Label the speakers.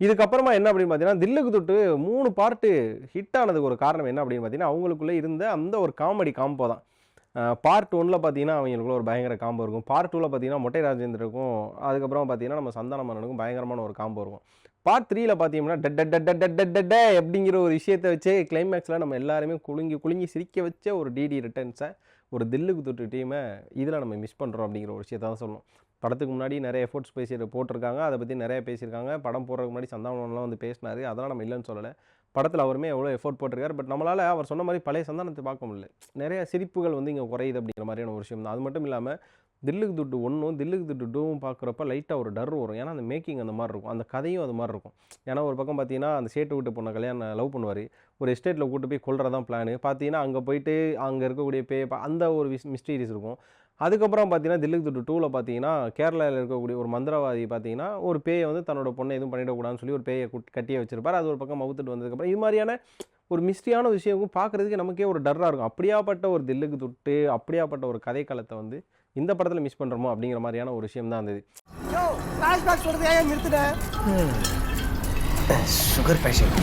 Speaker 1: இதுக்கப்புறமா என்ன அப்படின்னு பார்த்தீங்கன்னா தில்லுக்கு தொட்டு மூணு பார்ட்டு ஹிட் ஆனதுக்கு ஒரு காரணம் என்ன அப்படின்னு பார்த்தீங்கன்னா அவங்களுக்குள்ளே இருந்த அந்த ஒரு காமெடி காம்போ தான். பார்ட் ஒனில் பார்த்தீங்கன்னா அவங்களுக்குள்ள ஒரு பயங்கர காம்போ இருக்கும். பார்ட் டூவில் பார்த்தீங்கன்னா மொட்டை ராஜேந்திரக்கும் அதுக்கப்புறம் பார்த்தீங்கன்னா நம்ம சந்தான மன்னனுக்கும் பயங்கரமான ஒரு காம்போ இருக்கும். பார்ட் த்ரீயில் பார்த்தீங்கன்னா டட் டட் டட் டட் டட் டட் அப்படிங்கிற ஒரு விஷயத்தை வச்சு கிளைமேக்ஸில் நம்ம எல்லாருமே குலுங்கி குலுங்கி சிரிக்க வச்ச ஒரு டிடி ரிட்டர்ன்ஸை ஒரு தில்லுக்கு தொட்டு டீமை இதில் நம்ம மிஸ் பண்ணுறோம் அப்படிங்கிற ஒரு விஷயத்தை தான் சொல்லணும். படத்துக்கு முன்னாடி நிறைய எஃபோர்ட்ஸ் பேசி போட்டிருக்காங்க. அதை பற்றி நிறைய பேசியிருக்காங்க. படம் போடுறதுக்கு முன்னாடி சந்தானம்லாம் வந்து பேசினாரு. அதெல்லாம் நம்ம இல்லைன்னு சொல்லலை. படத்தில் அவருமே எவ்வளோ எஃபோர்ட் போட்டிருக்காரு. பட் நம்மளால் அவர் சொன்ன மாதிரி பழைய சந்தானத்தை பார்க்க முடியல. நிறைய சிரிப்புகள் வந்து இங்கே குறையுது அப்படிங்கிற மாதிரியான ஒரு விஷயம் தான். அது மட்டும் இல்லாமல் தில்லுக்கு துட்டு ஒன்றும் தில்லுக்கு துட்டு டூவும் பார்க்குறப்ப லைட்டாக ஒரு டர் வரும். ஏன்னா அந்த மேக்கிங் அந்த மாதிரி இருக்கும். அந்த கதையும் அது மாதிரி இருக்கும். ஏன்னா ஒரு பக்கம் பார்த்தீங்கன்னா அந்த சேட்டு விட்டு பொண்ணை கல்யாணம் லவ் பண்ணுவார். ஒரு எஸ்டேட்டில் கூட்டு போய் கொல்றதான் பிளான் பார்த்தீங்கன்னா அங்கே போயிட்டு அங்கே இருக்கக்கூடிய பே அந்த ஒரு விஸ் மிஸ்டீரியஸ் இருக்கும். அதுக்கப்புறம் பார்த்தீங்கன்னா தில்லுக்கு துட்டு டூவில் பார்த்தீங்கன்னா கேரளாவில் இருக்கக்கூடிய ஒரு மந்திரவாதி பார்த்தீங்கன்னா ஒரு பேயை வந்து தன்னோட பொண்ணை எதுவும் பண்ணிடக்கூடாதுன்னு சொல்லி ஒரு பேயை கட்டியே வச்சிருப்பார். அது ஒரு பக்கம் மவுத்துட்டு வந்ததுக்கப்புறம் இது மாதிரியான ஒரு மிஸ்ட்ரியான விஷயம் பார்க்குறதுக்கு நமக்கே ஒரு டர்ராக இருக்கும். அப்படியாப்பட்ட ஒரு தில்லுக்கு துட்டு அப்படியாப்பட்ட ஒரு கதைக்களத்தை வந்து இந்த படத்தில் மிஸ் பண்ணுறோமோ அப்படிங்கிற மாதிரியான ஒரு விஷயம் தான் இருந்தது.
Speaker 2: Sugar patient